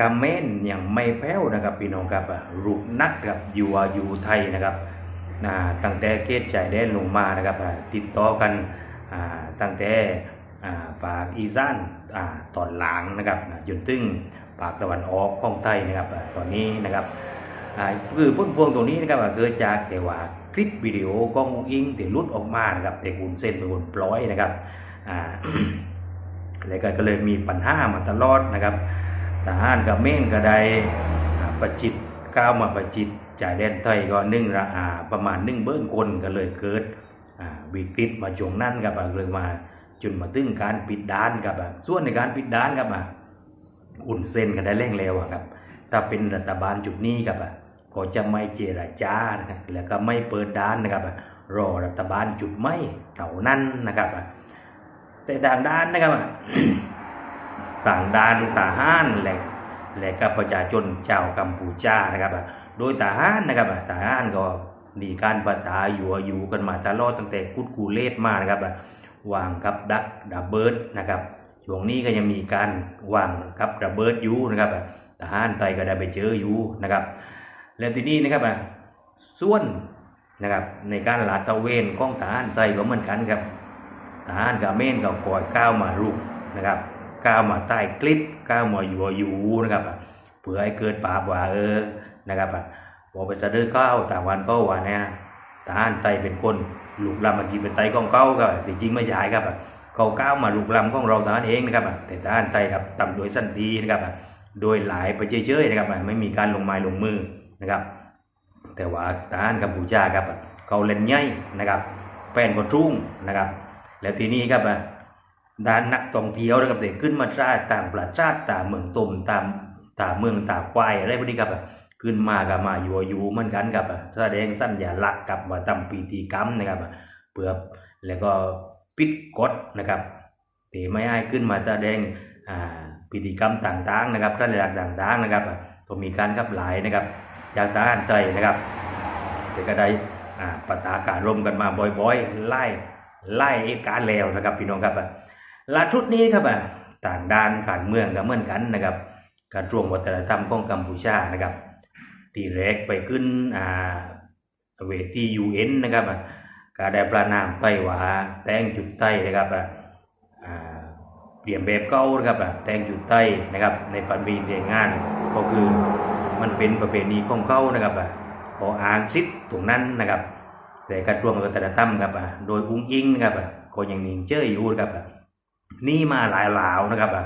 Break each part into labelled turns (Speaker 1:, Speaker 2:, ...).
Speaker 1: กาเมนอยังไม่แพ้วนะครับพี่น้องครับรูปนักครับอยู่อยู่ไทยนะครับอ่าตั้งแต่เกตใจแดนลงมานะครับติดต่อกันตั้งแต่ปากอีสานอ่าตอนหลังนะครับจนถึงปากตะวันออกของไทยนะครับตอนนี้นะครับคือพ้นพวงตรงนี้นะครับอะเกิดจากแต่ว่าคลิปวิดีโอของอุ้งอิงที่ลุดออกมานะครับแต่คุณเส้นเป็นคนปล่อยนะครับอ่าแล้วก็ก็เลยมีปัญหามาตลอดนะครับ ทหารกับเม่นก็ได้ประจิตก้าวมาประจิตจ่ายแดนไทยก็นึ่งละอาประมาณนึ่งเบิ้งคนก็เลยเกิดวิกฤตมาช่วงนั้นครับเลยมาจนมาถึงการปิดด้านครับส่วนในการปิดด้านครับอุ่นเส้นกันได้เร่งเร็วครับ ถ้าเป็นรัฐบาลจุดนี้ครับก็จะไม่เจรจานะครับแล้วก็ไม่เปิดด้านนะครับรอรัฐบาลจุดไม่เท่านั้นนะครับแต่ด่างด้านนะครับ ต่างดานทหารแหละและก็ประชาชนชาวกัมพูชานะครับอะโดยทหารนะครับอะทหารก็มีการปะทะอยู่อยู่กันมาตลอดตั้งแต่กุดกูเลสมานะครับอะวางกับดักดับเบิลนะครับช่วงนี้ก็ยังมีการวางกับดับเบิลอยู่นะครับอะทหารไทยก็ได้ไปเจออยู่นะครับ แล้วทีนี้นะครับอะส่วนนะครับในการลาดตระเวนของทหารไทยก็เหมือนกันครับทหารกับเมนก็คอยก้าวมารุกนะครับ ก้าวมาใต้คลิปก้าวมาอยู่อยู่นะครับอะเพื่อให้เกิดปาบว่าเออนะครับอะบอกไปจะเดินก้าวต่างวันก็ว่าเนี่ยทหารไทยเป็นคนลูกลำมากีเป็นไตของเขาก็จริงๆไม่ใช่ครับอะเขาก้าวมาลูกลำของเราทหารเองนะครับอะแต่ทหารไทยครับต่ำโดยสั้นตินะครับอะโดยหลายไปเฉยๆนะครับอะไม่มีการลงไม้ลงมือนะครับ แต่ว่าทหารกัมพูชาครับเขาเล่นใหญ่นะครับแป้นก็รุ่งนะครับ แล้วทีนี้ครับ ด้านนักท่องเที่ยวนะครับเด็กขึ้นมาชาติตามประชาติตามเมืองตุ่มตามต่ามเมืองต่าควายอะไรพวกนี้ครับขึ้นมากับมาอยู่อยู่เหมือนกันครับแสดงสัญลักษณ์กับมาทำพิธีกรรมนะครับเพื่อแล้วก็ปิดกฎนะครับที่ไม่ให้ขึ้นมาแสดงอ่าพิธีกรรมต่างๆนะครับสัญลักษณ์ต่างๆนะครับก็มีการขับหลายนะครับจากทหารใจนะครับแต่ก็ได้ปะทะการร่วมกันมาบ่อยๆไล่ไล่เหตุการแล้วนะครับพี่น้องครับ ลาชุดนี้ครับอะต่างด้านการเมืองก็เหมือนกันนะครับการรวมวัฒนธรรมของกัมพูชานะครับตีแรกไปขึ้นอ่าเวทียูเอ็นนะครับอะก็ได้ประนามไต้หวาแต่งจุดไต้นะครับอะอ่าเปลี่ยนแบบเก่านะครับอะแต่งจุดไต้นะครับ ในปันปีเรียนงานก็คือมันเป็นประเพณีของเขานะครับอะขออ้างสิทธิ์ตรงนั้นนะครับแต่การรวมวัฒนธรรมครับอะโดยอุ้งอิงนะครับอะก็ยังนิ่งเจ้ยอยู่นะครับอะ นี่มาหลายหลาวนะครับอะ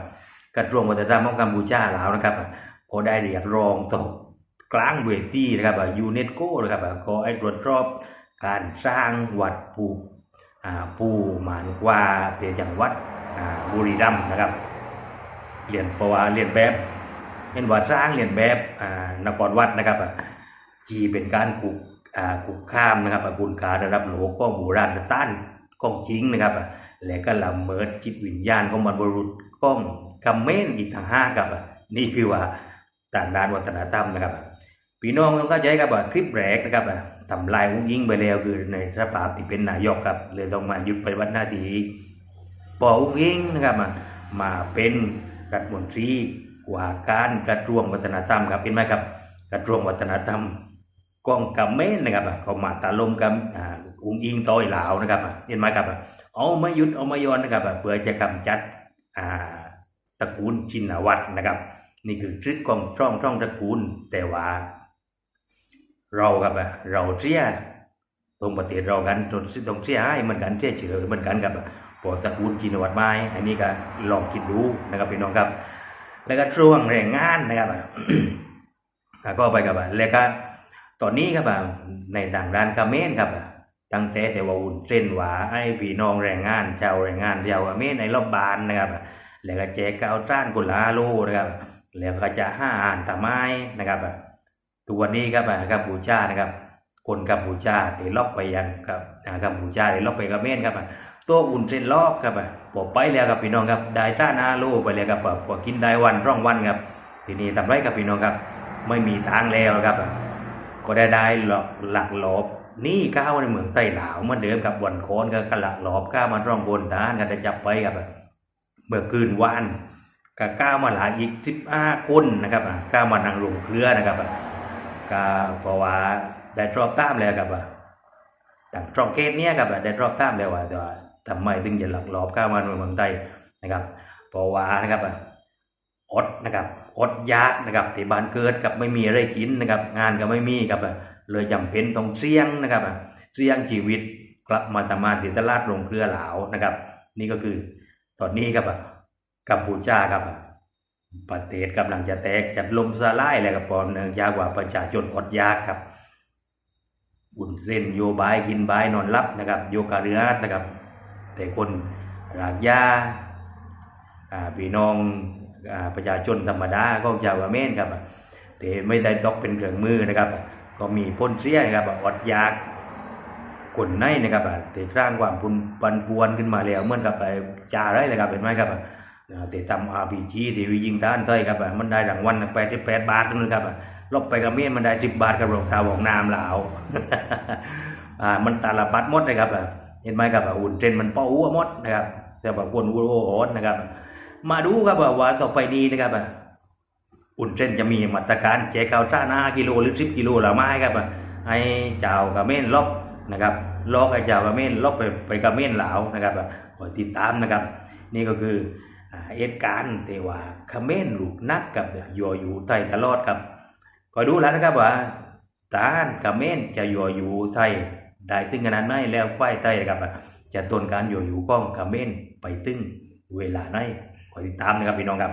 Speaker 1: กระทรวงวัฒนธรรมของกัมพูชาหลาวนะครับอะก็ได้เรียกร้องต่อกลางเวทีนะครับอะยูเนสโกนะครับอะก็ให้ตรวจสอบการสร้างวัดปูอ่าปูหมานกว่าเตียจังหวัดบุรีรัมย์นะครับเรียนประวัติเรียนแบบเป็นว่าสร้างเรียนแบบนครวัดนะครับอะจีเป็นการกุกกุกข้ามนะครับอะบุญการระดับโลกก็โบราณสถานก้องจริงนะครับอะ และก็ละเมิดจิตวิญญาณของบรรพบุรุษก้องคำเมนอีกทางห้ากับอะนี่คือว่าต่างด้านวัฒนธรรมนะครับพี่น้องต้องเข้าใจครับว่าคลิปแรกนะครับอะทำลายอุ้งอิงไปแล้วคือในสภาพที่เป็นนายกครับเลยต้องมาหยุดปฏิบัติหน้าที่พออุ้งอิงนะครับมามาเป็นรัฐมนตรีว่าการกระทรวงวัฒนธรรมครับเห็นไหมครับกระทรวงวัฒนธรรม กองกำเมนนะครับเขามาตาลมกับอุ้งอิงต่อยหลาวนะครับอะเห็นไหมครับอะเอามายุดเอามาย้อนนะครับเพื่อจะกำจัดตระกูลชินวัตรนะครับ นี่คือทริคของช่องช่องตระกูลแต่ว่า เราครับเราเสียตรงประเทศเรากันตรงตรงเสียให้เหมือนกันเสียเฉยเหมือนกันกับพอตระกูลชินวัตรไม้อันนี้ก็ลองคิดดูนะครับพี่น้องครับ แล้วก็ช่วงแรงงานนะครับอะก็ไปครับแล้วก็ ตอนนี้ครับในต่างด้านคาเมนครับตั้งแต่แต่ว่าอุ่นเส้นหวาไอ้พี่น้องแรงงานชาวแรงงานชาวอเมนในรอบบานนะครับแล้วก็แจกกาวจ้านกุลาโลนะครับ แล้วก็จะห้าอ่านตะไม้นะครับตัวนี้ครับกัมพูชานะครับ คนกัมพูชาที่ล็อกไปยังกับกัมพูชาที่ล็อกไปกับเมนครับตัวอุ่นเส้นล็อกครับพอไปแล้วครับพี่น้องครับได้จ้านาโลไปแล้วครับพอกินได้วันร่องวันครับทีนี้ทำไรครับพี่น้องครับ ไม่มีทางแล้วครับ ก็ได้ได้หลอกหลักหลบนี่ก้าวในเมืองไต้หลาวเหมาเดิมกับวันโคนก็กระหลักหลบก้าวมาร่องบนทหารก็ได้จับไปกับเมื่อคืนวานก็ก้าวมาหลายอีกสิบห้าคนนะครับอะก้าวมานั่งลงเครือนะครับก็เพราะว่าได้รอบตามแล้วครับอะต่างตรองเกตเนี้ยครับได้รอบตามแล้วว่าแต่ว่าทำไมถึงจะหลักลอบก้าวมาในเมืองไทยนะครับ เพราะว่านะครับอดนะครับ อดยากนะครับที่บ้านเกิดกับไม่มีอะไรกินนะครับ งานก็ไม่มีครับเลยจำเป็นต้องเสี่ยงนะครับเสี่ยงชีวิตกลับมาทำงานที่ตลาดโรงเครือหลาวนะครับ นี่ก็คือตอนนี้ครับกัมพูชาครับประเทศกำลังจะแตกจะลมสลายแล้วครับพอเนืองจากว่าประชาชนอดยากครับบุญเส้นโยบายกินบายนอนรับนะครับ โยกาเรือนะครับ แต่คนรากหญ้าอ่าพี่น้อง ประชาชนธรรมดาก็ชาวกะเมนครับแต่ไม่ได้ตกเป็นเครื่องมือนะครับ ก็มีพ้นเสียนะครับอดอยากคนในนะครับแต่สร้างความปุนปันปวนขึ้นมาแล้วเหมือนกับไอ้จ่าไรเลยครับเห็นไหมครับแต่ทำอาร์พีจีที่วิยิงต้านเต้ยครับมันได้รางวัลแปดที่แปดบาทนึงครับลบไปกับเมียนมันได้สิบบาทกับรองเท้าของน้ำเหลาอ่ามันตาลปัดหมดนะครับเห็นไหมครับอุ่นเทรนมันเป้าหัวหมดนะครับแต่แบบคนหัวอนนะครับ มาดูครับว่าต่อไปนี้นะครับอุ่นเทรนจะมีมาตรการแจกข้าวสารห้ากิโลหรือสิบกิโลหรือไม่ครับให้เจ้ากระเม่นลบนะครับล็อกไอ้เจ้ากระเม่นลบไปไปกระเม่นเหลานะครับคอยติดตามนะครับ นี่ก็คือเหตุการณ์ที่ว่าเม้นลูกนักกับยัวอยู่ไทยตลอดครับคอยดูแล้วนะครับว่าตานกระเม่นจะย่อยู่ไทยได้ตึงขนาดไหนแล้วควายไทยครับจะต้นการยู่อยู่ก้องกระเม่นไปตึงเวลาไหน คอยติดตามนะครับพี่น้องครับ